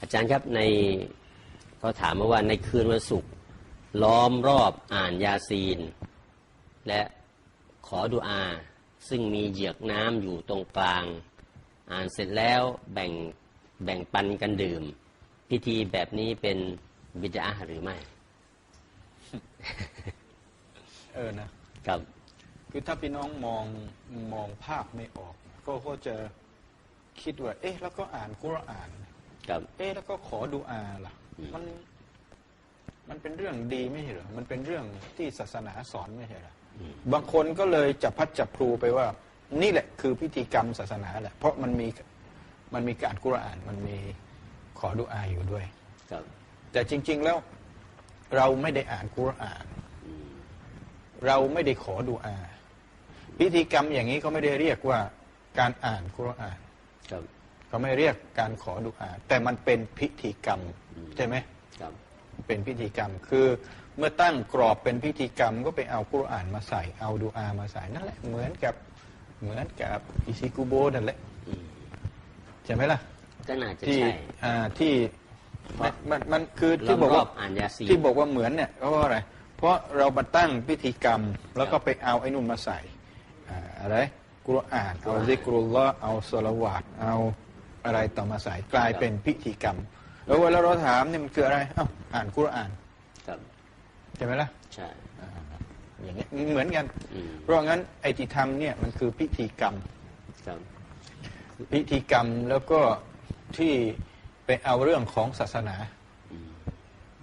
อาจารย์ครับในเขาถามมาว่าในคืนวันศุกร์ล้อมรอบอ่านยาซีน และขอดุอา ซึ่งมีเหยือกน้ำอยู่ตรงกลาง อ่านเสร็จแล้วแบ่งแบ่งปันกันดื่ม พิธีแบบนี้เป็นบิดาหรือไม่ เออนะครับ คือถ้าพี่น้องมองมองภาพไม่ออก ก็ก็จะคิดว่า เอ๊ะ แล้วก็อ่านกุรอาน ครับ เอ๊ะแล้วก็ขอดูอาล่ะอืมมัน มันเป็นเรื่องดีไม่ใช่เหรอ มันเป็นเรื่องที่ศาสนาสอนไม่ใช่เหรออืมบางคนก็เลยจับพัดจับพลูไปว่า นี่แหละคือพิธีกรรมศาสนาแหละ เพราะมันมี มันมีการกุรอาน มันมีขอดูอาอยู่ด้วย ครับ แต่จริง ๆ แล้วเราไม่ได้อ่านกุรอานอืมเราไม่ได้ขอดูอา พิธีกรรมอย่างนี้เขาไม่ได้เรียกว่าการอ่านกุรอาน ครับ เขาไม่เรียกการขอดูอาแต่มันเป็นพิธีกรรมอืมใช่ไหมครับเป็นพิธีกรรมคือเมื่อตั้งกรอบเป็นพิธีกรรม ก็ไปเอากุรอานมาใส่ เอาดูอามาใส่นั่นแหละเหมือนกับเหมือนกับอิซิกุโบนั่นแหละอืมใช่ไหมล่ะก็น่าจะที่ใช่อ่าที่เพราะมันมันคือล้อที่มบอกรอว่าบอ่านยาซีนที่บอกว่าเหมือนเนี่ยเพราะว่าอะไร เพราะเรามาตั้งพิธีกรรม แล้วก็ไปเอาไอ้นุ่นมาใส่อ่าอะไรกุรอานเอาซิกรุลลอฮ์เอาสลาวาตเอา อะไรต่อมาใส่กลายเป็นพิธีกรรม แล้วเวลาเราถามเนี่ยมันคืออะไรเอ้าอ่านกุรอานครับใช่ไหมล่ะใช่อ่าอย่างเงี้ยเหมือนกันอืมเพราะงั้นไอ้ที่ทำเนี่ยมันคือพิธีกรรมครับพิธีกรรมแล้วก็ที่ไปเอาเรื่องของศาสนาอืม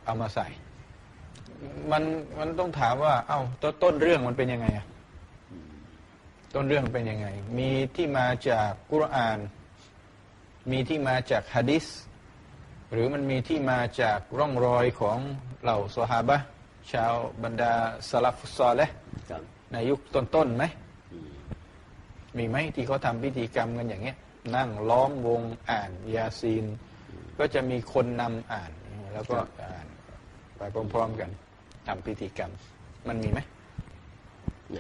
เอามาใส่ มันมันต้องถามว่า เอ้าตต้นเรื่องมันเป็นยังไงอะต้นเรื่องเป็นยังไง มีที่มาจากกุรอาน มีที่มาจากฮะดิษหรือมันมีที่มาจากร่องรอยของเหล่าสหาบะห์ชาวบรรดาสลับฟุตซอลและครับในยุคต้นๆไหมอืมมีไหมที่เขาทำพิธีกรรมกันอย่างเงี้ย นั่งล้อมวงอ่านยาซีน ก็จะมีคนนำอ่าน แล้วก็อ่านไปพร้อมๆกันทำพิธีกรรม มันมีไหมแหม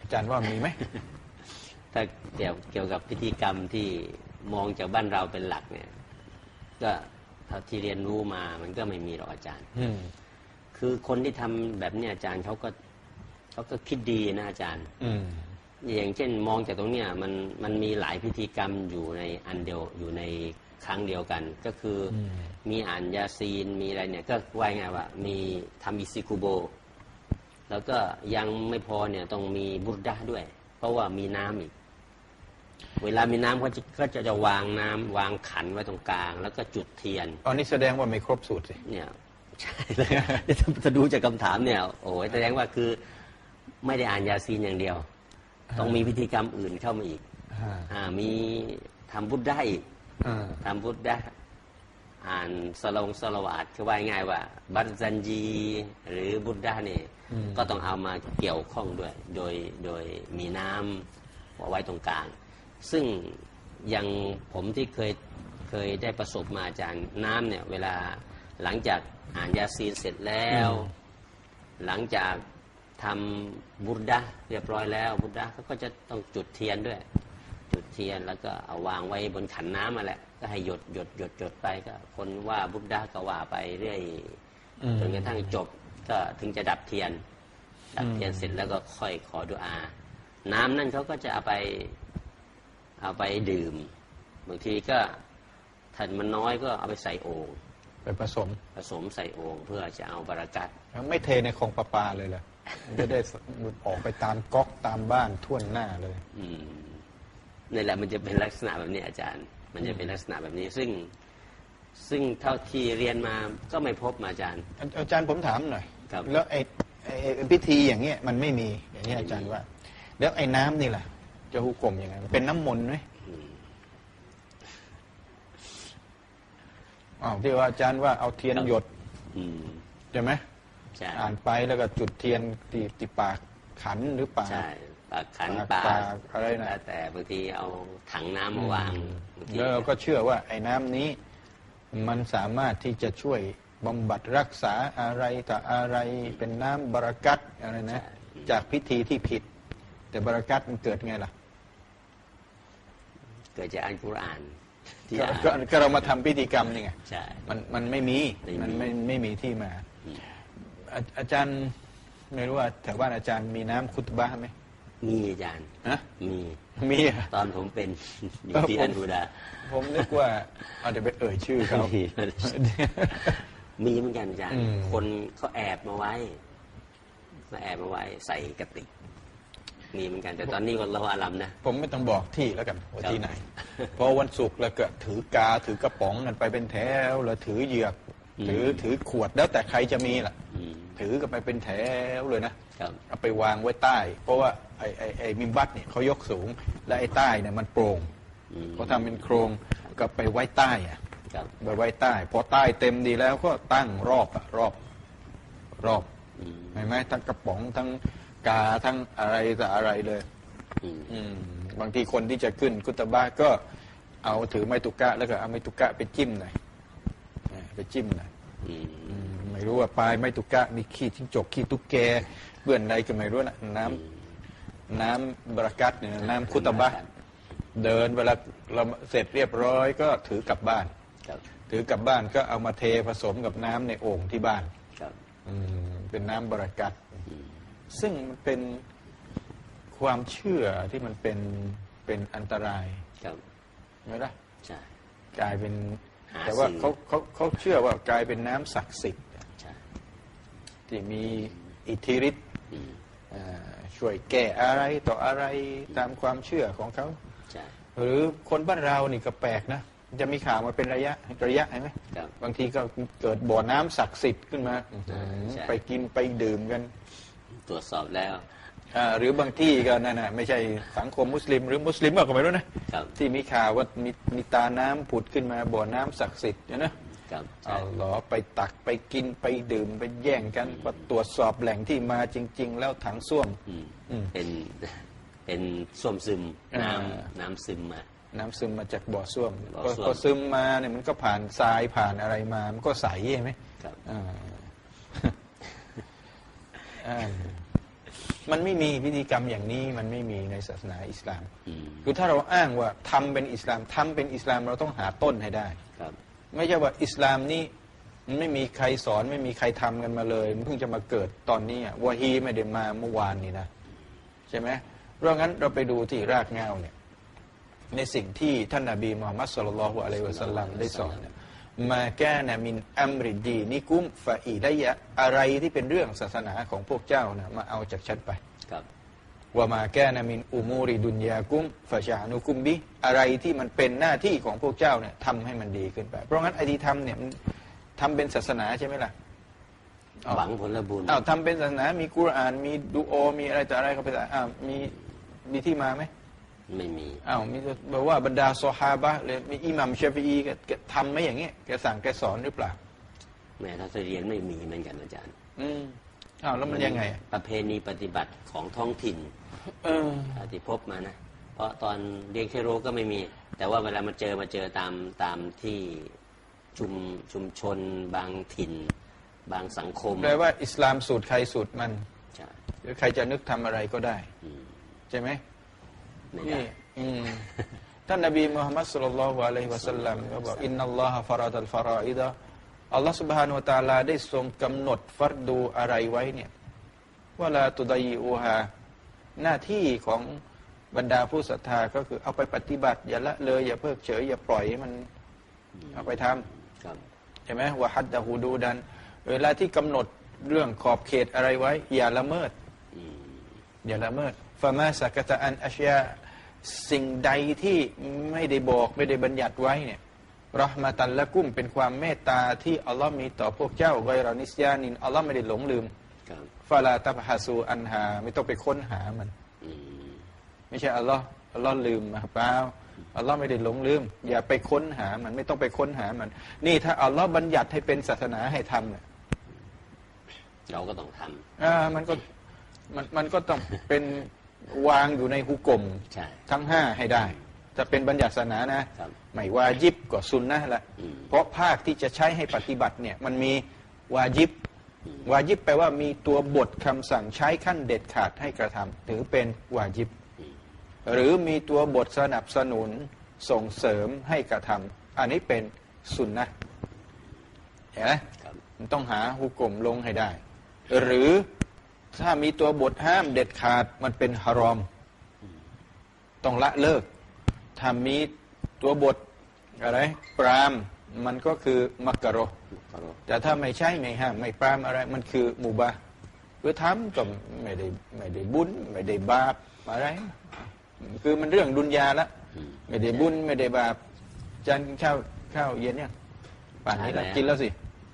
อาจารย์ว่ามีไหมถ้าเกี่ยวเกี่ยวกับพิธีกรรมที่ มองจากบ้านเราเป็นหลักเนี่ย ก็เท่าที่เรียนรู้มามันก็ไม่มีหรอกอาจารย์อืมคือคนที่ทำแบบเนี้ยอาจารย์เขาก็เขาก็คิดดีนะอาจารย์ อืมอย่างเช่นมองจากตรงเนี้ยมันมันมีหลายพิธีกรรมอยู่ในอันเดียวอยู่ในครั้งเดียวกัน ก็คืออมมีอ่านยาซีนมีอะไรเนี่ย ก็ว่าไงว่า มีทำอิซิกุโบ แล้วก็ยังไม่พอเนี่ยต้องมีบุรดาด้วย เพราะว่ามีน้ำอีก เวลามีน้ำเขาจะก็จะจะวางน้ำวางขันไว้ตรงกลาง แล้วก็จุดเทียนอันนี้แสดงว่าไม่ครบสูตรสิ เนี่ยใช่เลย จะดูจากคำถามเนี่ย โอ้ยแสดงว่าคือไม่ได้อ่านยาซีนอย่างเดียว ต้องมีพิธีกรรมอื่นเข้ามาอีก อ่าอ่ามีทำบุญได้อีกอ่า ทำบุญได้ อ่านสลงสลวาดคือว่าง่ายๆว่า บัตซันจีหรือบุตดาเนี่ยก็ต้องเอามาเกี่ยวข้องด้วย โดยโดยมีน้ำเอาไว้ตรงกลาง ซึ่งอย่างผมที่เคยเคยได้ประสบมาอาจารย์น้ำเนี่ย เวลาหลังจากอ่านยาซีนเสร็จแล้ว หลังจากทำบุรดาเรียบร้อยแล้ว บุรดาเขาก็จะต้องจุดเทียนด้วย จุดเทียนแล้วก็เอาวางไว้บนขันน้ำมาแหละ ก็ให้หยดหยดหยดหยดไปก็ คนว่าบุรดาก็ว่าไปเรื่อยอืมจนกระทั่งจบก็ถึงจะดับเทียนดับเทียนเสร็จแล้วก็ค่อยขอดุอา น้ำนั่นเขาก็จะเอาไป เอาไปดื่ม บางทีก็ถ้ามันน้อยก็เอาไปใส่โอ่งไปผสม ผสมใส่โอ่งเพื่อจะเอาบารากัดไม่เทในคลองประปาเลยเหรอมันจะได้ออกไปตามก๊อกตามบ้านทั่วหน้าเลย อืมนี่แหละมันจะเป็นลักษณะแบบนี้อาจารย์ มันจะเป็นลักษณะแบบนี้ซึ่งซึ่งเท่าที่เรียนมาก็ไม่พบมาอาจารย์ อาอาจารย์ผมถามหน่อยครับแล้วไอ้ไอ้ไอ้พิธีอย่างเงี้ยมันไม่มีอย่างนี้ยอาจารย์ว่า แล้วไอ้น้ำนี่ล่ะ จะหุกลมยังไงมันเป็นน้ำมนต์ไหมอืมอ้าวที่ว่าอาจารย์ว่าเอาเทียนครับหยดอืมใช่ไหมใช่อ่านไปแล้วก็จุดเทียนที่ที่ปากขันหรือปากใช่ปากขันปาปากกปากอะไรนะแล้วแต่บางทีเอาถังน้ำมาวางบางทีแล้วเราก็เชื่อว่า ไอ้น้ำนี้ มันสามารถที่จะช่วยบำบัดรักษาอะไรต่ออะไรเป็นน้ำบารากัตอะไรนะ จากพิธีที่ผิด แต่บารากัตมันเกิดไงล่ะเกิดจากอันกุรอานที่ก็อ่าน ก็ก็เรามาทำพิธีกรรมนี่ไงใช่มันมันไม่มีไม่มี มันไม่ไม่มีที่มาอาอาจารย์ไม่รู้ว่าแถวบ้านอาจารย์มีน้ำคุตบะห์ไหมมีอาจารย์ฮะมีมีอะตอนผมเป็นอยู่เออที่ผม อันฮูดา ผมนึกว่าเอาเดี๋ยวไปเอ่ยชื่อเขา มี มีเหมือนกันอาจารย์อืมคนเขาแอบมาไว้มาแอบมาไว้ใส่กระติก มีเหมือนกันแต่ตอนนี้ก็เราอาลัมนะ ผมไม่ต้องบอกที่แล้วกันว่าครับที่ไหนเพราะวันศุกร์แล้วก็ถือกาถือกระป๋องกันไปเป็นแถวแล้วถือเหยือกถือถือขวดแล้วแต่ใครจะมีล่ะอืมถือกันไปเป็นแถวเลยนะครับเอาไปวางไว้ใต้ เพราะว่าไอ้ไอ้ไอ้มิมบัตเนี่ยเขายกสูง และไอ้ใต้เนี่ยมันโปร่งอืมเขาทำเป็นโครงก็ไปไว้ใต้อะครับไปไว้ใต้พอใต้เต็มดีแล้วก็ตั้งรอบอะรอบรอบอืมเห็นไหมทั้งกระป๋องทั้ง กาทั้งอะไรแต่อะไรเลยอืมอืมบางทีคนที่จะขึ้นกุตบะก็เอาถือไม้ตุกะแล้วก็เอาไม้ตุกะไปจิ้มหน่อยอ่าไปจิ้มหน่อยอืมอืมไม่รู้ว่าปลายไม้ตุกะมีขี้จิ้งจกขี้ตุ๊กแกเบื่อนใดก็ไม่รู้นะน้ำน้ำบรากัดเนี่ยน้ำคุตบะเดินเวลาเราเสร็จเรียบร้อยก็ถือกลับบ้านครับถือกลับบ้านก็เอามาเทผสมกับน้ำในโอ่งที่บ้านครับอืมเป็นน้ำบรากัดอืม ซึ่งมันเป็นความเชื่อที่มันเป็นเป็นอันตรายครับไม่ได้ใช่กลายเป็นหาแต่ว่าสิ่งเขาเขาเขาเชื่อว่ากลายเป็นน้ำศักดิ์สิทธิ์ใช่ที่มีอิทธิฤทธิ์อืมอ่าช่วยแก้อะไรต่ออะไรตามความเชื่อของเขาใช่หรือคนบ้านเรานี่ก็แปลกนะ จะมีข่าวมาเป็นระยะระยะเห็นไหมครับบางทีก็เกิดบ่อน้ำศักดิ์สิทธิ์ขึ้นมาใช่ไปกินไปดื่มกัน ตรวจสอบแล้ว อ่าหรือบางที่ก็นั่นนะไม่ใช่สังคมมุสลิม หรือมุสลิมก็ไม่รู้นะครับ ที่มีข่าวว่ามีมีตาน้ำผุดขึ้นมาบ่อน้ำศักดิ์สิทธิ์เนี่ยนะครับใช่เอาเหรอไปตักไปกินไปดื่มไปแย่งกันพอตรวจสอบแหล่งที่มาจริง ๆ แล้วถังส้วม อืมอืมเป็นเป็นส้วมซึมอ่าน้ำน้ำซึมมา น้ำซึมมาจากบ่อส้วมบ่อพอส้วมพอซึมมาเนี่ยมันก็ผ่านทรายผ่านอะไรมา มันก็ใสใช่ไหมครับ อ่าอ่า มันไม่มีพิธีกรรมอย่างนี้มันไม่มีในศาสนาอิสลามอืมคือถ้าเราอ้างว่าทำเป็นอิสลามทำเป็นอิสลามเราต้องหาต้นให้ได้ครับไม่ใช่ว่าอิสลามนี่มันไม่มีใครสอนไม่มีใครทำกันมาเลยมันเพิ่งจะมาเกิดตอนนี้อะวะฮีไม่ได้มาเมื่อวานนี้นะใช่ไหมเพราะงั้นเราไปดูที่รากเหง้าเนี่ยในสิ่งที่ท่านนาบีมุฮัมมัดสุลลัลลอฮุอะลัยฮิวะสัลลัมได้สอนเนี่ย มาแกนะมินอัมริดีนิกุมฟาอีไดยะอะไรที่เป็นเรื่องศาสนาของพวกเจ้านะมาเอาจากฉันไปครับว่ามาแกนามินอุมูริดุนยากุมฟาชานุกุมบิอะไรที่มันเป็นหน้าที่ของพวกเจ้าเนี่ยทำให้มันดีขึ้นไป เพราะงั้นไอ้ที่ทำเนี่ยมันทำเป็นศาสนาใช่ไหมล่ะอ้าวหวังผลบุญอ้าวทำเป็นศาสนา มีกุรอาน มีดูโอ มีอะไรต่ออะไรเขาไปใส่อ้าวมีมีที่มาไหม ไม่มีอ้าวมีบอกว่าบรรดาซอฮาบะห์เลยมีอิหมัมชาฟีอีแกแกทำไหมอย่างเงี้ยแกสั่งแกสอนหรือเปล่าแม้ถ้าจะเรียนไม่มีเหมือนกันอาจารย์ อืมอ้าวแล้วมันยังไงอะประเพณีปฏิบัติของท้องถิ่นเออที่พบมานะ เพราะตอนเรียนเทโรก็ไม่มี แต่ว่าเวลามาเจอมาเจอตามตามที่ชุมชุมชน บางถิ่น บางสังคมแปลว่าอิสลามสูตรใครสูตรมันใช่หรือใครจะนึกทำอะไรก็ได้อืมใช่ไหมไม่ได้ นี่ท่านนบีมุฮัมมัดสุลลัลฮุอะลัยฮิวะสัลลัมก็บอกอินนัลลอฮฺฟาราตัลฟาราอิดะอัลลอฮฺสุบฮานุตาลาได้ทรงกำหนดฟัดดูอะไรไว้เนี่ยเวลาตุดัยอูฮาหน้าที่ของบรรดาผู้ศรัทธาก็คือเอาไปปฏิบัติ อย่าละเลย อย่าเพิกเฉย อย่าปล่อยมันเอาไปทำใช่ไหมวะฮัดดะฮูดูดัน เวลาที่กำหนดเรื่องขอบเขตอะไรไว้ อย่าละเมิดอย่าละเมิด ฟามาสักตะอันอัชยาสิ่งใดที่ไม่ได้บอกไม่ได้บัญญัติไว้เนี่ยรหมาตันละกุ้มเป็นความเมตตาที่อัลลอฮ์มีต่อพวกเจ้าไกรอนิสยานินอัลลอฮ์ไม่ได้หลงลืมครับฟาลาตับฮาซูอันฮาไม่ต้องไปค้นหามันอืมไม่ใช่อัลลอฮ์อัลลอฮ์ลืมมาเปล่าอัลลอฮ์ไม่ได้หลงลืม อย่าไปค้นหามันไม่ต้องไปค้นหามัน นี่ถ้าอัลลอฮ์บัญญัติให้เป็นศาสนาให้ทำเนี่ยเราก็ต้องทำอ่ามันก็มันมันก็ต้องเป็น วางอยู่ในหุกกลมใช่ทั้งห้าให้ได้ จะเป็นบัญญัติศาสนานะ ครับไม่วาจิบก็ซุนนะห์ละอืม เพราะภาคที่จะใช้ให้ปฏิบัติเนี่ยมันมีวาจิบ วาจิบแปลว่ามีตัวบทคำสั่งใช้ขั้นเด็ดขาดให้กระทำถือเป็นวาจิบหรือมีตัวบทสนับสนุนส่งเสริมให้กระทำอันนี้เป็นสุนนะเห็นไหม ครับ มันต้องหาฮุกกลมลงให้ได้ หรือ ถ้ามีตัวบทห้ามเด็ดขาดมันเป็นฮารอม ต้องละเลิก ถ้ามีตัวบทอะไร ปรามมันก็คือมักกะโรห์เคารพแต่ถ้าไม่ใช่ไม่ห้ามไม่ปรามอะไร มันคือมูบาคือทำก็ไม่ได้ไม่ได้บุญ ไม่ได้บาปอะไร คือมันเรื่องดุนยาละอืมไม่ได้บุญไม่ได้บาปจานกินข้าวข้าวเย็นเนี่ยป่านนี้ละทานแล้วกินแล้วสิ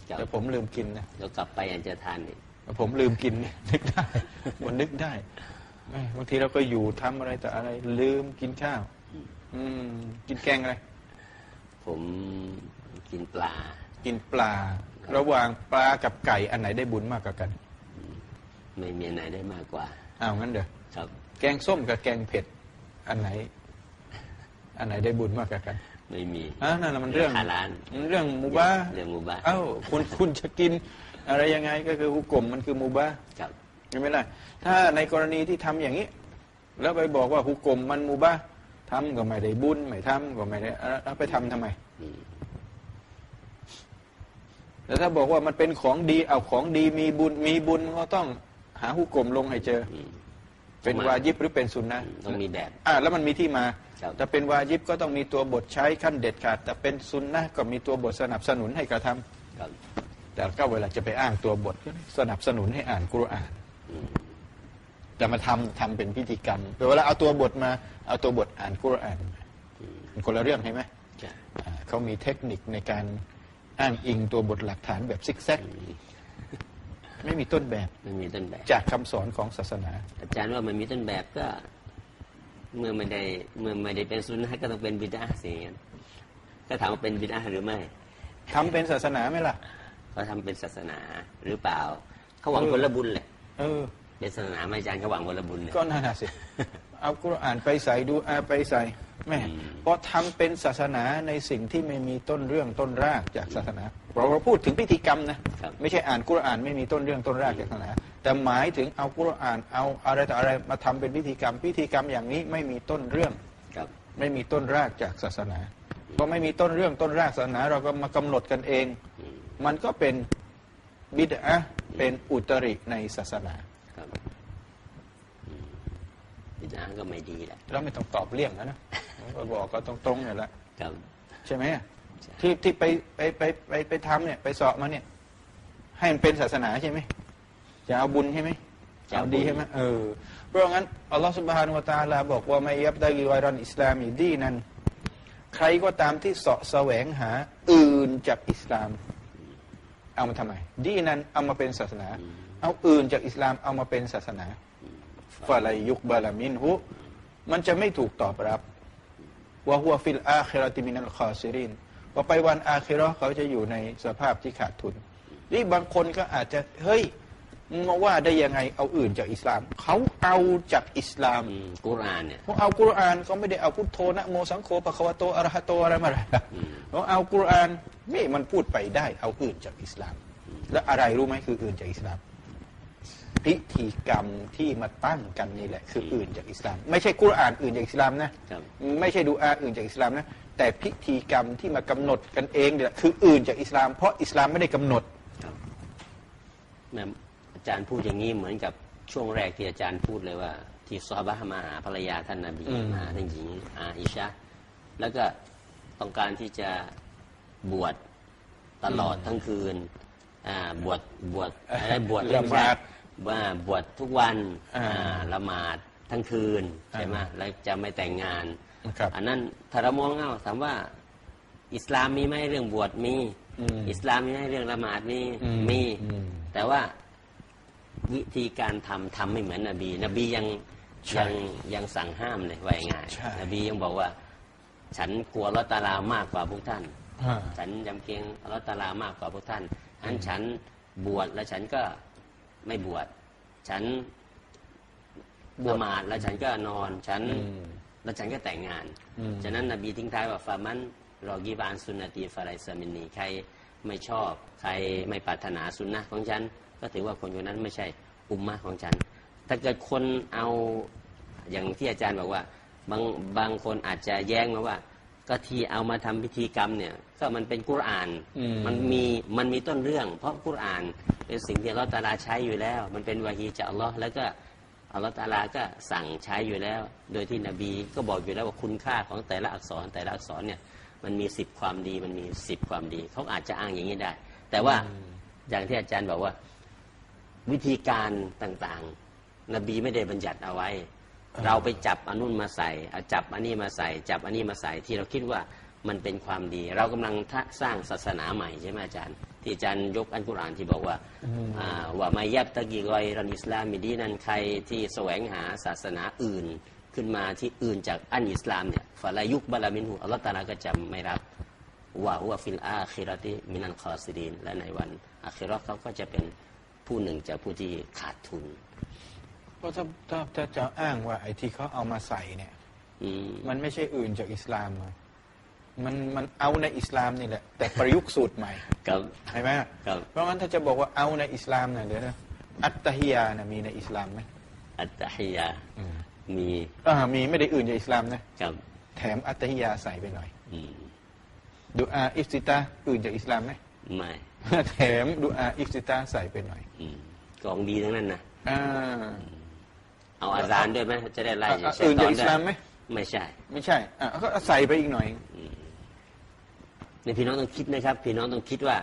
ครับแต่ผมลืมกินนะเดี๋ยวกลับไปยังจะทานอีก ผมลืมกินเนี่ยนึกได้มันนึกได้แม่บางทีเราก็อยู่ทำอะไรแต่อะไร ลืมกินข้าว อืม กินแกงอะไร ผมกินปลา กินปลา ระหว่างปลากับไก่อันไหนได้บุญมากกว่ากัน ไม่มีไหนได้มากกว่าอ้าวงั้นเด้อครับแกงส้มกับแกงเผ็ด อันไหน อันไหนได้บุญมากกว่ากันไม่มีอ่านั่นน่ะมันเรื่องฮาลาลมันเรื่องมูบาเรื่องมูบาเอ้าคุณคุณจะกิน อะไรยังไงก็คือฮุกกลมมันคือมูบาครับใช่ไหมล่ะถ้าในกรณีที่ทำอย่างนี้ แล้วไปบอกว่าฮุกกลมมันมูบาทำก็ไม่ได้บุญไม่ทำก็ไม่ได้อะแล้วไปทำทำไมอืมแต่ถ้าบอกว่ามันเป็นของดีเอาของดีมีบุญมีบุญก็ต้องหาฮุกกลมลงให้เจออืมเป็นวาญิบหรือเป็นสุนนะอืมต้องมีแบบอ่าแล้วมันมีที่มาครับจะเป็นวาญิบก็ต้องมีตัวบทใช้ขั้นเด็ดขาดแต่เป็นสุนนะก็มีตัวบทสนับสนุนให้กระทำครับ แต่ก็เวลาจะไปอ้างตัวบทก็สนับสนุนให้อ่านกุรอานอืมแต่มาทำทำเป็นพิธีกรรมแต่เวลาเอาตัวบทมาเอาตัวบทอ่านกุรอานมันคนละเรื่องใช่ไหมใช่อ่าเขามีเทคนิคในการอ้างอิงตัวบทหลักฐานแบบซิกแซกไม่มีต้นแบบไม่มีต้นแบบ จากคำสอนของศาสนา อาจารย์ว่ามันมีต้นแบบก็ เมื่อไม่ได้เมื่อไม่ได้เป็นสุนนะก็ต้องเป็นบิดาสิอย่างนั้นก็ถามว่าเป็นบิดาหรือไม่ทำเป็นศาสนาไหมล่ะ เขาทำเป็นศาสนาหรือเปล่าเขาหวังผลบุญแหละเออ เป็นศาสนาไหม่อาจารย์เขาหวังผลบุญเนี่ย ก็น่าสิ เอากุรอานไปใส่ดูอาไปใส่แม่อืมเพราะทำเป็นศาสนาในสิ่งที่ไม่มีต้นเรื่องต้นรากจากศาสนาเราเราพูดถึงพิธีกรรมนะครับ ไม่ใช่อ่านกุรอานไม่มีต้นเรื่องต้นรากจากศาสนา แต่หมายถึงเอากุรอานเอาอะไรต่ออะไรมาทำเป็นพิธีกรรม พิธีกรรมอย่างนี้ไม่มีต้นเรื่อง ครับไม่มีต้นรากจากศาสนาเพราะไม่มีต้นเรื่องต้นรากศาสนา เราก็มากำหนดกันเอง อื มมันก็เป็นบิดอะห์เป็นอุตริในศาสนาครับอืมบิดาก็ไม่ดีแหละเราไม่ต้องตอบเลี่ยงนะนะก็บอกก็ตรงๆเนี่ยแหละครับใช่ไหมใช่ที่ที่ไปไปไปไปไปทำเนี่ยไปสอบมาเนี่ย ให้มันเป็นศาสนาใช่ไหมจะเอาบุญใช่ไหมจะเอาดีใช่ไหมเออเพราะงั้นอัลลอฮฺสุบฮานุวะตะอาลาบอกว่าไม่ยับดากิวารันอิสลามีดีนั้น ใครก็ตามที่เสาะแสวงหาอื่นจากอิสลาม เอามาทำไม ดีนั้นเอามาเป็นศาสนา เอาอื่นจากอิสลามเอามาเป็นศาสนาฟาลายุกบาลามินหุมันจะไม่ถูกตอบรับว่าหัวฟิลอาคิรติมินัลคอซิรินว่าไปวันอาคิรอเขาจะอยู่ในสภาพที่ขาดทุนนี่บางคนก็อาจจะเฮ้ย มึงมาว่าได้ยังไงเอาอื่นจากอิสลามเขาเอาจากอิสลามอืมกุรอานเนี่ยเขาเอากุรอานเขาไม่ได้เอาพุทโธนะโมสังโฆปะคะวะโตอะระหะโตอะไรมาอะไรเขาเอากุรอานนี่มันพูดไปได้ เอาอื่นจากอิสลาม และอะไรรู้ไหมคืออื่นจากอิสลาม พิธีกรรมที่มาตั้งกันนี่แหละ คืออื่นจากอิสลาม ไม่ใช่กุรอานอื่นจากอิสลามนะครับไม่ใช่ดูอาอื่นจากอิสลามนะแต่พิธีกรรมที่มากำหนดกันเองเนี่ยคืออื่นจากอิสลาม เพราะอิสลามไม่ได้กำหนดครับแม่อา จารย์พูดอย่างนี้เหมือนกับช่วงแรกที่อาจารย์พูดเลยว่า ที่ซอฮาบะห์มาหาภรรยาท่านนาบีอืมมาหาท่านหญิงอาอิชะห์แล้วก็ต้องการที่จะบวชตลอดทั้งคืนอ่าบวชบวชอะไรบวชละหมาดว่าบวชทุกวันอ่าอ่าละหมาดทั้งคืนใช่ไหมแล้วจะไม่แต่งงานครับอันนั้นถ้าเรามองเอาถามว่า อิสลามมีไหมเรื่องบวชมีอืมอิสลามมีไหมเรื่องละหมาดมีอืมมีอืมแต่ว่า วิธีการทำทำไม่เหมือนนบี นบียังใช่ยังยังสั่งห้ามเลยว่าง่ายใช่นบียังบอกว่า ฉันกลัวอัลลอฮ์ตะอาลามากกว่าพวกท่านอ่าฉันยำเกรงอัลลอฮ์ตะอาลามากกว่าพวกท่านอันฉันบวชแล้วฉันก็ไม่บวชฉันบวชละหมาดแล้วฉันก็นอน ฉันอืมแล้วฉันก็แต่งงานอืมฉะนั้นนบีทิ้งท้ายว่าฟามันรอกีบานสุนนตีฟาไรซามินนีใครไม่ชอบ ใครไม่ปรารถนาสุนนะของฉัน ก็ถือว่าคนคนนั้นไม่ใช่อุมมะของฉัน ถ้าเกิดคนเอาอย่างที่อาจารย์บอกว่า บางบางคนอาจจะแย้งมาว่า ก็ที่เอามาทำพิธีกรรมเนี่ย ก็มันเป็นกุรอานอืมมันมีมันมีต้นเรื่อง เพราะกุรอานเป็นสิ่งที่อัลลอฮฺตะอาลาใช้อยู่แล้ว มันเป็นวาฮีจากอัลลอฮ์แล้วก็อัลลอฮฺตะอาลาก็สั่งใช้อยู่แล้ว โดยที่นบีก็บอกอยู่แล้วว่าคุณค่าของแต่ละอักษรแต่ละอักษรเนี่ย มันมีสิบความดีมันมีสิบความดีเขาอาจจะอ้างอย่างนี้ได้ แต่ว่าอย่างที่อาจารย์บอกว่า วิธีการต่างๆ นบีไม่ได้บัญญัติเอาไว้ เราไปจับอันนู้นมาใส่เอาจับอันนี้มาใส่ จับอันนี้มาใส่ที่เราคิดว่ามันเป็นความดี เรากำลังทะสร้างศาสนาใหม่ใช่ไหมอาจารย์ ที่อาจารย์ยกอันกุรอานที่บอกว่าอ่าว่ามายับตะกีรอยรันอิสลามมิดีนันใครที่แสวงหาศาสนาอื่นขึ้นมาที่อื่นจากอันอิสลามเนี่ยฟาลายุกบาลามินหูอัลลอฮฺตะอาลาก็จะไม่รับว่าหัวฟิลอาคิรติมินันคอซิดีนและในวันอาคิรอเขาก็จะเป็น ผู้หนึ่งจากผู้ที่ขาดทุน เพราะถ้าถ้าถ้าจะอ้างว่าไอ้ที่เขาเอามาใส่เนี่ยอืมมันไม่ใช่อื่นจากอิสลามอะมันมันเอาในอิสลามนี่แหละ แต่ประยุกต์สูตรใหม่ครับ ใช่ไหมครับ เพราะงั้นถ้าจะบอกว่าเอาในอิสลามเนี่ยเดี๋ยวนะอัตตะฮิยานะมีในอิสลามไหมอัตตะฮิยามีอ่ามีไม่ได้อื่นจากอิสลามนะ ครับแถมอัตตะฮิยาใส่ไปหน่อย อืมดูอาอิฟติตาอื่นจากอิสลามไหมไม่ แถมดูอาอิฟติตาใส่ไปหน่อยอืมกองดีทั้งนั้นนะอ่าเอาอาซานด้วยไหมจะได้ไล่อะชัยอื่นตจากนอิด้สวยลามไหมไม่ใช่ ไม่ใช่อะก็ใส่ไปอีกหน่อยในพี่น้องต้องคิดนะครับ พี่น้องต้องคิดว่า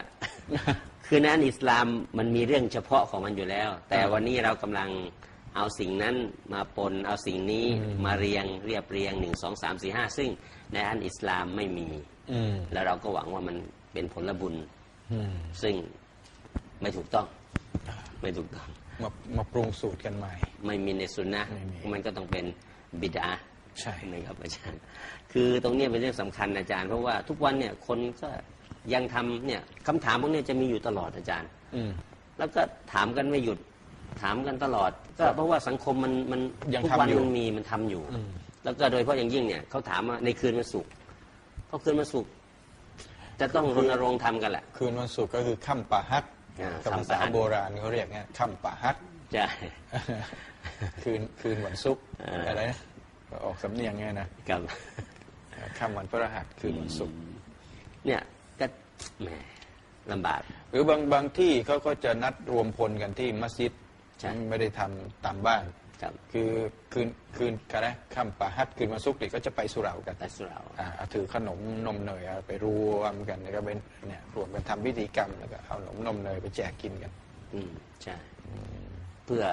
คือนั้นอิสลามมันมีเรื่องเฉพาะของมันอยู่แล้ว แต่วันนี้เรากำลังเอาสิ่งนั้นมาปนเอาสิ่งนี้มาเรียงเรียบเรียงหนึ่งสองสามสี่ห้าซึ่งในอันอิสลามไม่มีอืมแล้วเราก็หวังว่ามันเป็นผลบุญอืม ซึ่งไม่ถูกต้อง ไม่ถูกต้อง มามาปรุงสูตรกันใหม่ ไม่มีในสุนนะไม่มีมันก็ต้องเป็นบิดาใช่ไหมครับอาจารย์ คือตรงเนี้ยเป็นเรื่องสำคัญอาจารย์ เพราะว่าทุกวันเนี่ยคนก็ยังทำเนี่ยคำถามพวกเนี้ยจะมีอยู่ตลอดอาจารย์ อืมแล้วก็ถามกันไม่หยุดถามกันตลอด ก็เพราะว่าสังคมมันมันยังทุกทำวันอยู่มันมีมันทำอยู่อืมแล้วก็โดยเฉพาะอย่างยิ่งเนี่ยเขาถามว่าในคืนวันศุกร์เพราะคืนวันศุกร์ จะต้องรณรงค์ทำกันแหละ คืนวันศุกร์ก็คือค่ำปะฮัดอ่ากับภาค่ำปะษาฮัด โบราณเขาเรียกไงค่ำปะฮัด ใช่ คืนคืนวันศุกร์อ่า อะไรนะก็ออกสำเนียงไงนะกับ ค่ำวันพฤหัสคืนวันศุกร์เนี่ยก็แหมลำบาก หรือบางบางที่เขาก็จะนัดรวมพลกันที่มัสยิดใช่ ไม่ได้ทำตามบ้าน กับ คือคืนคืนกันนะค่ำปะฮัดคืนวันศุกร์นี่ก็จะไปสุเหร่ากันตัสเราอ่าเอาถือขนมนมเนยเอาไปรวมกันแล้วก็เป็นเนี่ยรวมกันทำพิธีกรรมแล้วก็เอาขนมนมเนยไปแจกกินกัน อืมใช่เพื่อ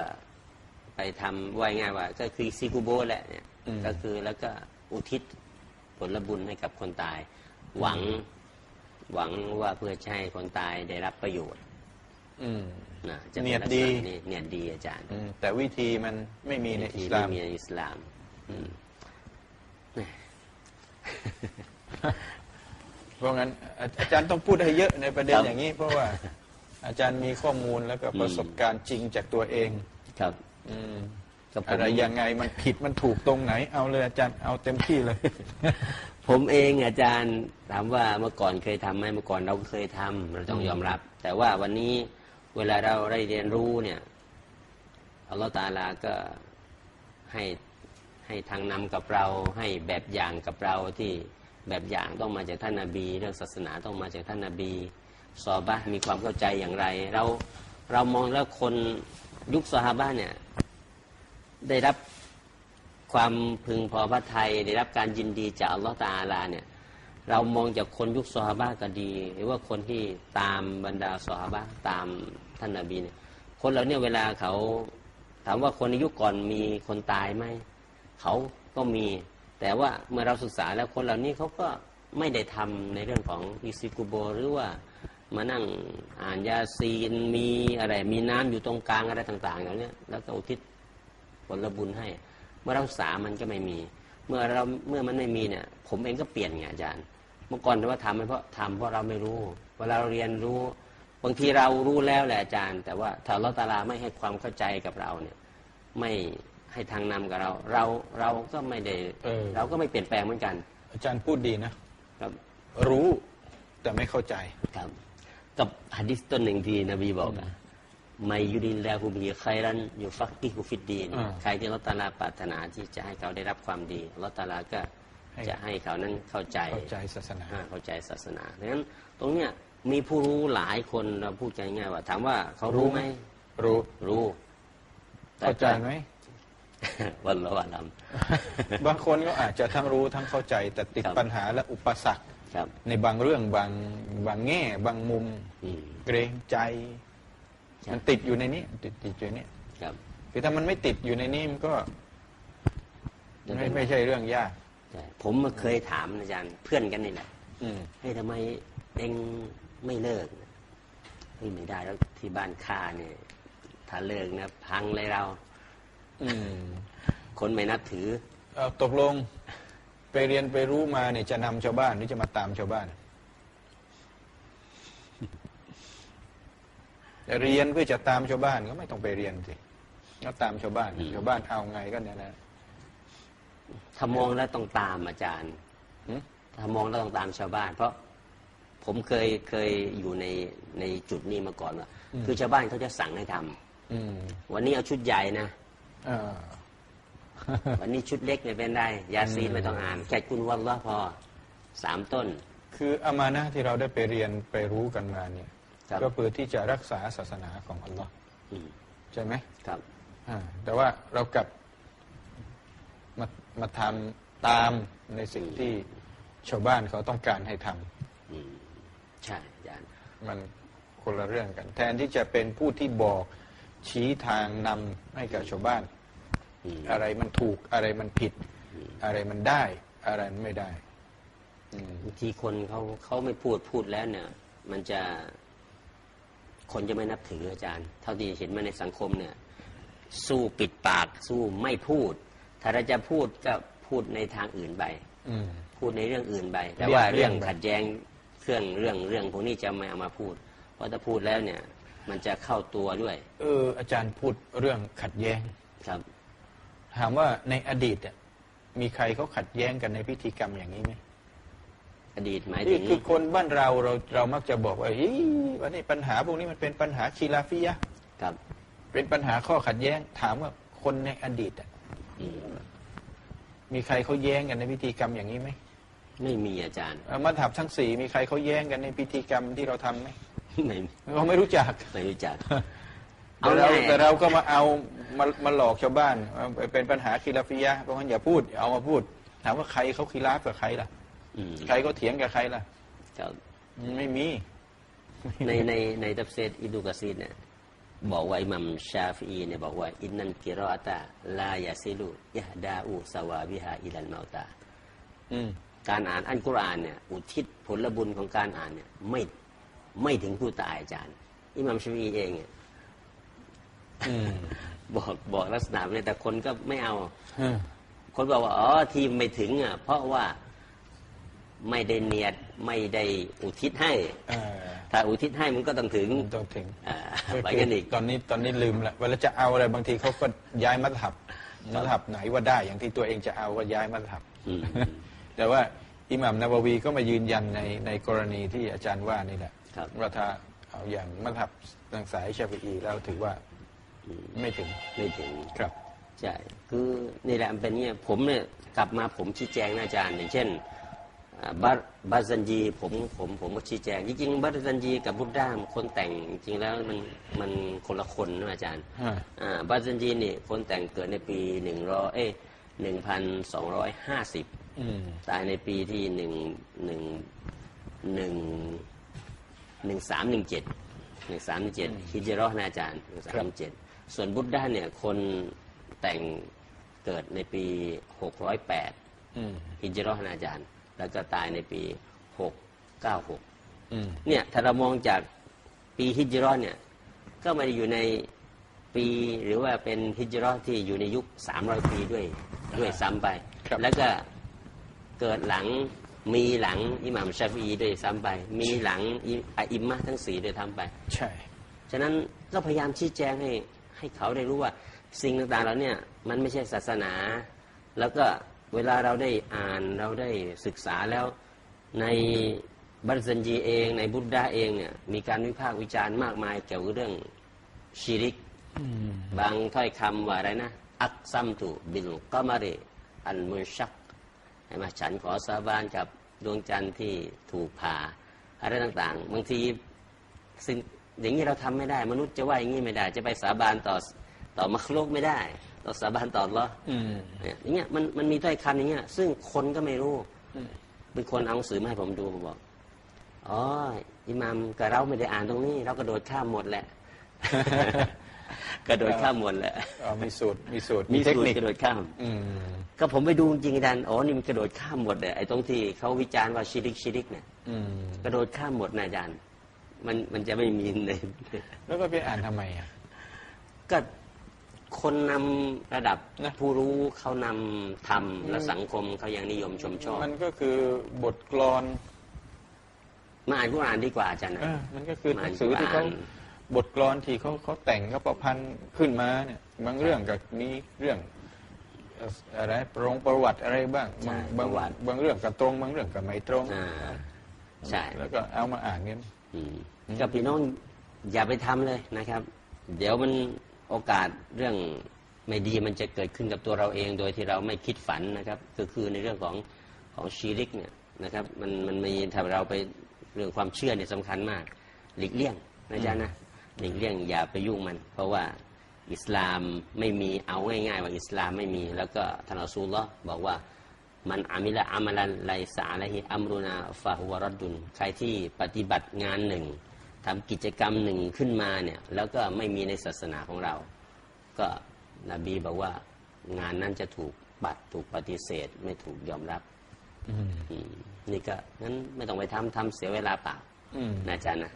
ไปทำว่ายง่ายว่า ก็คือซิกูโบแหละเนี่ยอืม ก็คือแล้วก็อุทิศผลบุญให้กับคนตาย หวังหวังว่าเพื่อจะให้คนตายได้รับประโยชน์ อืม นะจะป็เนียดลักษณะดีนี้เนียดดีอาจารย์อืมแต่วิธีมันไม่มีในวิอิธีสลามไม่มีในอิสลามอืมเพราะงั้นอาอาจารย์ต้องพูดให้เยอะในประเด็นครับอย่างนี้ เพราะว่าอาจารย์มีข้อมูลแล้วก็ประสบการณ์จริงจากตัวเอง ครับอืมกับผมอะไรยังไงมันผิดมันถูกตรงไหน เอาเลยอาจารย์เอาเต็มที่เลย ผมเองอาจารย์ถามว่าเมื่อก่อนเคยทำไหมเมื่อก่อนเราเคยทำเราต้องยอมรับ แต่ว่าวันนี้ เวลาเราได้เรียนรู้เนี่ยอัลลอฮฺตาลาก็ให้ให้ทางนำกับเราให้แบบอย่างกับเราที่แบบอย่างต้องมาจากท่านนาบี เรื่องศาสนาต้องมาจากท่านนาบีซอบะมีความเข้าใจอย่างไร เราเรามองแล้วคนยุคซอฮาบะเนี่ยได้รับความพึงพอพระทัยได้รับการยินดีจากอัลลอฮฺตาอาลาเนี่ย เรามองจากคนยุคซอฮาบะก็ดี หรือว่าคนที่ตามบรรดาซอฮาบะตามท่านนาบีเนี่ยคนเราเนี่ยเวลาเขาถามว่าคนในยุคก่อนมีคนตายไหมเขาก็มี แต่ว่าเมื่อเราศึกษาแล้วคนเหล่านี้เขาก็ไม่ได้ทำในเรื่องของอิซิกุโบหรือว่ามานั่งอ่านยาซีนมีอะไร มีน้ำอยู่ตรงกลางอะไรต่างๆเหล่างนี้แล้วก็อุทิศผลบุญให้ เมื่อเราศึกษามันก็ไม่มี เมื่อเราเมื่อมันไม่มีเนี่ย ผมเองก็เปลี่ยนไงอาจารย์ เมื่อก่อนว่าทำเพราะทำเพราะเราไม่รู้ เวลาเราเรียนรู้ บางทีเรารู้แล้วแหละอาจารย์ แต่ว่าถ้าอัลเลอฮฺตะอาลาไม่ให้ความเข้าใจกับเราเนี่ย ไม่ให้ทางนำกับเรา เราเราก็ไม่ได้เออ เราก็ไม่เปลี่ยนแปลงเหมือนกัน อาจารย์พูดดีนะครับ รู้แต่ไม่เข้าใจครับ กับฮะดิษต้นหนึ่งที่นบีบอกอะไม่ยุดินแล้วฮูบีใครรันอยู่ฟักกิฮุฟิดดีนอ่าใครที่อัลเลอฮฺตะอาลาปรารถนาที่จะให้เขาได้รับความดีอัลเลอฮฺตะอาลาก็ให้ จะให้เขานั้นเข้าใจเข้าใจศาสนาอ่าเข้าใจศาสนาดังนั้นตรงเนี้ยมีผู้รู้หลายคนเราพูดกันง่ายๆว่า ถามว่าเขารู้ไหมรู้รู้เข้าใจไหมวันละวันลบางคนก็อาจจะทั้งรู้ทั้งเข้าใจ แต่ติดครับปัญหาและอุปสรรคำครับในบางเรื่องบางบางแง่ บางมุมอืมเกรงใจครับมันติดอยู่ในนี้ติดติดอยู่ในนี้ครับคือถ้ามันไม่ติดอยู่ในนี้มันก็ไม่ไม่ใช่เรื่องยากใช่ ผมมาเคยถามอาจารย์เพื่อนกันนี่แหละอืมเฮ้ยทำไมเองไม่เลิกเฮ้ยไม่ได้แล้วที่บ้านข้าเนี่ยถ้าเลิกนะพังเลยเราอืมคนไม่นับถือเอาตกลงไปเรียนไปรู้มาเนี่ยจะนำชาวบ้านหรือจะมาตามชาวบ้านจะเรียนเพื่อจะตามชาวบ้านก็ไม่ต้องไปเรียนสิก็ตามชาวบ้านอืมชาวบ้านเอาไงก็เนี่ยนะ ถ้ามองแล้วต้องตามอาจารย์หืมถ้ามองแล้วต้องตามชาวบ้าน เพราะผมเคยเคยอยู่ในในจุดนี้มาก่อนว่าคือชาวบ้านเขาจะสั่งให้ทำอืมวันนี้เอาชุดใหญ่นะเออวันนี้ชุดเล็กไม่เป็นไรยาซีนไม่ต้องอ่าน แค่กุลวันละพอสามต้น คืออามานะห์ที่เราได้ไปเรียนไปรู้กันมาเนี่ยครับก็เพื่อที่จะรักษาศาสนาของอัลลอฮ์อืมใช่ไหมครับอ่าแต่ว่าเรากลับ มามาทำตามในสิ่งที่ชาวบ้านเขาต้องการให้ทำอืมใช่อาจารย์มันคนละเรื่องกัน แทนที่จะเป็นผู้ที่บอกชี้ทางนำให้กับชาวบ้าน อืมอะไรมันถูกอะไรมันผิด อะไรมันได้ อะไรมันไม่ได้ อืมบางทีคนเขาเขาไม่พูดพูดแล้วเนี่ย มันจะ คนจะไม่นับถืออาจารย์ เท่าที่เห็นมาในสังคมเนี่ย สู้ปิดปากสู้ไม่พูด ถ้าเราจะพูดก็พูดในทางอื่นไปอืมพูดในเรื่องอื่นไปแต่เลี่ยงว่าเลี่เรื่ยองงไปขัดแย้งเครื่องเรื่องเรื่องพวกนี้จะไม่เอามาพูด เพราะถ้าพูดแล้วเนี่ย มันจะเข้าตัวด้วย เออ อาจารย์พูดเรื่องขัดแย้งครับ ถามว่าในอดีตอะมีใครเขาขัดแย้งกันในพิธีกรรมอย่างนี้ไหมอดีตหมายนี่ถึงคือคนบ้านเราเราเรามักจะบอกว่าเฮ้ยวันนี้ปัญหาพวกนี้มันเป็นปัญหาคีลาฟิยะห์ครับ เป็นปัญหาข้อขัดแย้ง ถามว่าคนในอดีตอะอื มมีใครเขาแย้งกันในพิธีกรรมอย่างนี้ไหมไม่มีอาจารย์เอ่อมัธยบทั้งสี่มีใครเขาแย้งกันในพิธีกรรมที่เราทำไหมไม่เราไม่รู้จักไม่รู้จักแต่เราเอาง่ายแต่เราก็มาเอามามาหลอกชาวบ้านว่าเป็นปัญหาคีลาฟิยะห์เพราะงั้นอย่าพูดเอามาพูด ถามว่าใครเขาคีลาฟกับใครล่ะอืมใครเขาเถียงกับใครล่ะครับไม่มี ในในในตัฟเซตอิดูกะซีดเนี่ย บอกว่าอิหมัมชาฟีเนี่ยบอกว่า อินนันกิรออะตาลายาซิลุยะดาอูสวาบิฮาอิลันเมาตาอืมการอ่านอันกุรอานเนี่ย อุทิศผลบุญของการอ่านเนี่ย ไม่ไม่ถึงผู้ตายอาจารย์ อิหมัมชาฟีเองเนี่ยอืมบอกบอกลักษณะแบบนี้แต่คนก็ไม่เอาเออคนบอกว่าอ๋อที่ไม่ถึงอะเพราะว่า ไม่ได้เนียดไม่ได้อุทิศให้เออถ้าอุทิศให้มันก็ต้องถึงต้องถึงอ่าก็ไปคือกันอีกตอนนี้ตอนนี้ลืมละเวลาจะเอาอะไรบางทีเขาก็ย้ายมัธบมัธบไหนว่าได้ อย่างที่ตัวเองจะเอาก็ย้ายมัธบอืมแต่ว่าอิหมัมนาวาวีก็มายืนยันในในกรณีที่อาจารย์ว่านี่แหละครับว่าถ้าเอาอย่างมัธบทางสายชาฟีอีแล้วถือว่าไม่ถึงไม่ถึงครับใช่คือนี่แหละมันเป็นเนี่ยผมเนี่ยกลับมาผมชี้แจงนะอาจารย์อย่างเช่นอ่า บาบาซันยีผมผมผมก็ชี้แจง จริงๆบาซันยีกับบุตด้ามคนแต่งจริงๆแล้วมันมันคนละคนนะอาจารย์ฮะอ่าบาซันยีนี่คนแต่งเกิดในปีหนึ่งร้อยเอ้หนึ่งพันสองร้อยห้าสิบอืมตายในปีที่หนึ่งหนึ่งหนึ่งหนึ่งสามหนึ่งเจ็ดหนึ่งสามหนึ่งเจ็ดฮิจเราะห์นะอาจารย์หนึ่งสามหนึ่งเจ็ดส่วนบุตด้าเนี่ยคนแต่งเกิดในปีหกร้อยแปดอืมฮิจเราะห์นะอาจารย์ แล้วก็ตายในปีหกเก้าหกอืมเนี่ยถ้าเรามองจากปีฮิจเราะห์เนี่ย ก็ไม่ได้อยู่ในปีหรือว่าเป็นฮิจเราะห์ที่อยู่ในยุคสามร้อยปีด้วยด้วยซ้ำไปครับแล้วก็เกิดหลังมีหลังอิหม่ามชาฟีอีด้วยซ้ำไป มีหลังอิอะอิมมะห์ทั้งสี่ด้วยทำไป ใช่ฉะนั้นก็พยายามชี้แจงให้ให้เขาได้รู้ว่า สิ่งต่างๆเหล่าเนี้มันไม่ใช่ศาสนา แล้วก็ เวลาเราได้อ่านเราได้ศึกษาแล้วในบัตซันจีเอง ในบุตดาเองเนี่ยมีการวิพากษ์วิจารณ์มากมายเกี่ยวกับเรื่องชิริกอืมบางถ้อยคำว่าอะไรนะ อักซัมตุบิลกามาเรอันมุนชักให้มาฉันขอสาบานกับดวงจันทร์ที่ถูกผ่าอะไรต่างๆ บางทีสิ่งอย่างนี้เราทำไม่ได้ มนุษย์จะว่าอย่างนี้ไม่ได้ จะไปสาบานต่อต่อมัคลุกไม่ได้ ต่อสาบานต่ออัลเลอฮ์อืมเนี่ยอย่างเงี้ยมันมันมีถ้อยคำอย่างเงี้ย ซึ่งคนก็ไม่รู้อืมเป็นคนเอาหนังสือมาให้ผมดูผมบอกอ๋ออิหมามกับเราไม่ได้อ่านตรงนี้ เรากระโดดข้ามหมดแหละกระโดดข้ามหมดแหละอ๋อมีสูตรมีสูตรมีมีเทคสูตนิรคกระโดดข้ามอืมก็ผมไปดูจริงๆอาจารย์อ๋อนี่มันกระโดดข้ามหมดเลยไอ้ตรงที่เขาวิจารณ์ว่าชิริกชิริกเนี่ยอืมกระโดดข้ามหมดนะอาจารย์มันมันจะไม่มีเลยแล้วก็ไปอ่านทำไมอะก็ คนนำระดับนะผู้รู้เขานำทำและสังคมเขายังนิยมชมชอบ มันก็คือบทกลอนมาอ่านกุรอานดีกว่าอาจารย์นะเออมันก็คือหมานัอ่านงสือที่เขากุรอานบทกลอนที่เขาเขาแต่งเขาประพันธ์ขึ้นมาเนี่ยบางเรื่องก็มีเรื่องเอ่ออะไรประรงประวัติอะไรบ้างใช่บางประวัติบางเรื่องก็ตรง บางเรื่องก็ไม่ตรงอ่าใช่แล้วก็เอามาอ่านกันอืมก็พี่น้องอย่าไปทำเลยนะครับ เดี๋ยวมัน โอกาสเรื่องไม่ดีมันจะเกิดขึ้นกับตัวเราเอง โดยที่เราไม่คิดฝันนะครับ ก็คือในเรื่องของของชีริกเนี่ยนะครับ มันมันมีถ้าเราไปเรื่องความเชื่อเนี่ยสำคัญมาก หลีกเลี่ยงนะจ๊ะนะหลีกเลี่ยงอย่าไปยุ่งมัน เพราะว่าอิสลามไม่มีเอาง่ายๆว่าอิสลามไม่มี แล้วก็ท่านอัสูลลอฮ์บอกว่ามันอามิละอามัลันไลสาละฮิอัมรุนาฟาฮุวรดุนใครที่ปฏิบัติงานหนึ่ง ทำกิจกรรมหนึ่งขึ้นมาเนี่ยแล้วก็ไม่มีในศาสนาของเรา ก็นบีบอกว่างานนั้นจะถูกปัดถูกปฏิเสธ ไม่ถูกยอมรับอืมอืมนี่ก็งั้นไม่ต้องไปทำทำเสียเวลาเปล่าอืมนะอาจารย์นะ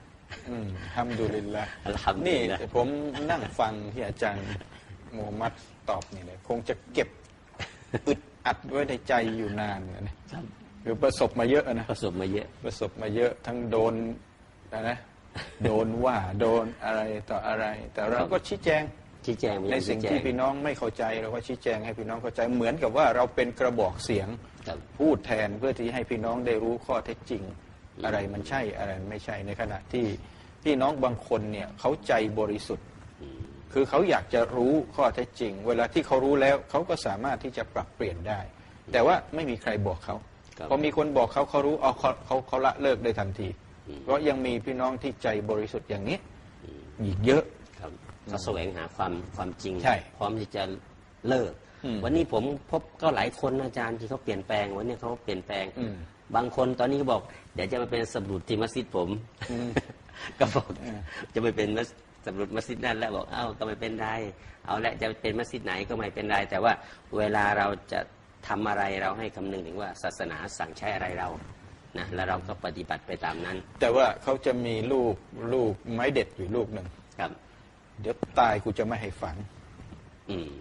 อืมทำดูลินละอัลฮัมดุนี่ลิลละห์ผมนั่งฟังที่อาจารย์โมฮัมมัดตอบนี่เลยคงจะเก็บอึดอัดไว้ในใจอยู่นานเลยนะคือประสบมาเยอะนะประสบมาเยอะ ประสบมาเยอะ ทั้งโดนนะนะ โดนว่าโดนอะไรต่ออะไร แต่เราก็ชี้แจงชี้แจงในสิ่งที่พี่น้องไม่เข้าใจเราก็ชี้แจงให้พี่น้องเข้าใจเหมือนกับว่าเราเป็นกระบอกเสียงครับพูดแทนเพื่อที่ให้พี่น้องได้รู้ข้อเท็จจริง อะไรมันใช่อะไรไม่ใช่ในขณะที่พี่น้องบางคนเนี่ยเขาใจบริสุทธิ์ คือเขาอยากจะรู้ข้อเท็จจริง เวลาที่เขารู้แล้วเขาก็สามารถที่จะปรับเปลี่ยนได้ แต่ว่าไม่มีใครบอกเขาครับพอมีคนบอกเขาเขารู้เอาเขาเขาเขาละเลิกได้ทันที เพราะยังมีพี่น้องที่ใจบริสุทธิ์อย่างนี้อีกเยอะครับเขาแสวงหาความความจริงใช่พร้อมที่จะเลิกอืมวันนี้ผมพบก็หลายคนนะอาจารย์ที่เขาเปลี่ยนแปลงวันนี้เขาเปลี่ยนแปลงอืมบางคนตอนนี้ก็บอก เดี๋ยวจะมาเป็นสำรุดที่มัสยิดผมอืมก็บอกเออจะไปเป็นมัสสำรุดมัสยิดนั่นแล้วบอกเอ้าก็ไม่เป็นไรเอาละจะเป็นมัสยิดไหนก็ไม่เป็นไรแต่ว่าเวลาเราจะทำอะไรเราให้คำนึงถึงว่าศาสนาสั่งใช้อะไรเรา นะแล้วเราก็ปฏิบัติไปตามนั้น แต่ว่าเขาจะมีลูกลูกไม้เด็ดอยู่ลูกหนึ่งครับ เดี๋ยวตายกูจะไม่ให้ฝังอืม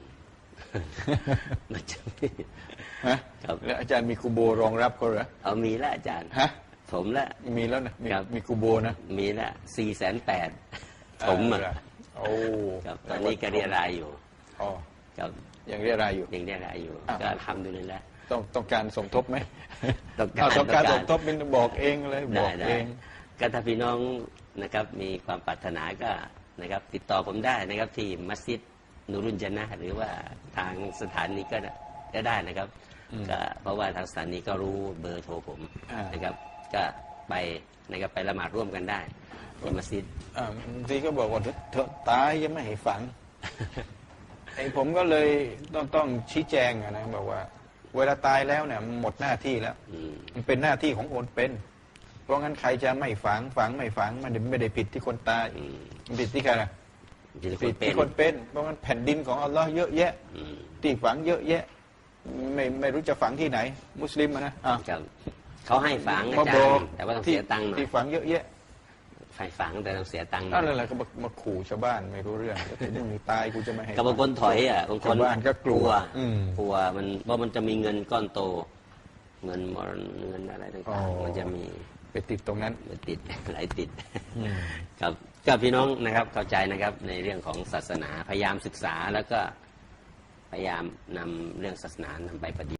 มันจะมีนะครับแล้วอาจารย์มีกูโบรองรับเขาเหรอเอามีแล้วอาจารย์ฮะผมละมีแล้วนะมีครับมีกูโบนะ มีละสี่แสนแปดผมอะเโอ้ครับตอนนี้ก็เรียรายอยู่อ๋อครับยังเรียรายอยู่ยังเรียรายอยู่อ่าก็ทำดูเลยละ ต้องต้องการสมทบไหมต้องการเต้องการต้องการสมทบเป็นบอกเองเลยบได้อกได้เองก็ถ้าพี่น้องนะครับมีความปรารถนาก็นะครับ ติดต่อผมได้นะครับที่มัสยิดนูรุนจนะห์หรือว่าทางสถานีก็ได้ก็ได้นะครับก็เพราะว่าทางสถานีก็รู้เบอร์โทรผมอ่านนะครับ ก็ไปนะครับไปละหมาดร่วมกันได้ที่มัสยิดอ่าบางทีก็บอกว่าเธอตายยังไม่ให้ฝังไอ้ผมก็เลยต้องต้องชี้แจงอะนะบอกว่า เวลาตายแล้วเนี่ยมันหมดหน้าที่แล้วอืมมันเป็นหน้าที่ของคนเป็น เพราะงั้นใครจะไม่ฝังฝังไม่ฝังมันไม่ได้ผิดที่คนตายอืมมันผิดที่ใครล่ะที่คผินดเป็นที่คนเป็น เพราะงั้นแผ่นดินของอัลลอฮ์เยอะแยะอืมที่ฝังเยอะแยะ ไม่ไม่รู้จะฝังที่ไหน มุสลิมอะนะอะครับเขาให้ฝังอามาจาบรอกย์แต่ว่าต้องที่เสียตังค์หน่อยที่ฝังเยอะแยะ ไฟฝังแต่ต้องเสียตังค์หน่นั่อนยแหละก็มามาขู่ชาวบ้านไม่รู้เรื่องแล้วถึงมึงตายกูจะไม่ให้กับบางคนถอยอะบางคนชาวบ้านก็กลัวอืมกลัวมันเพราะมันจะมีเงินก้อนโต เงินมรณเงินอะไรอ๋ต่างอๆมันจะมีไปติดตรงนั้นมันติดหลายติดอืมครับก็พี่น้องนะครับเข้าใจนะครับในเรื่องของศาสนาพยายามศึกษาแล้วก็พยายามนำเรื่องศาสนานำไปปฏิ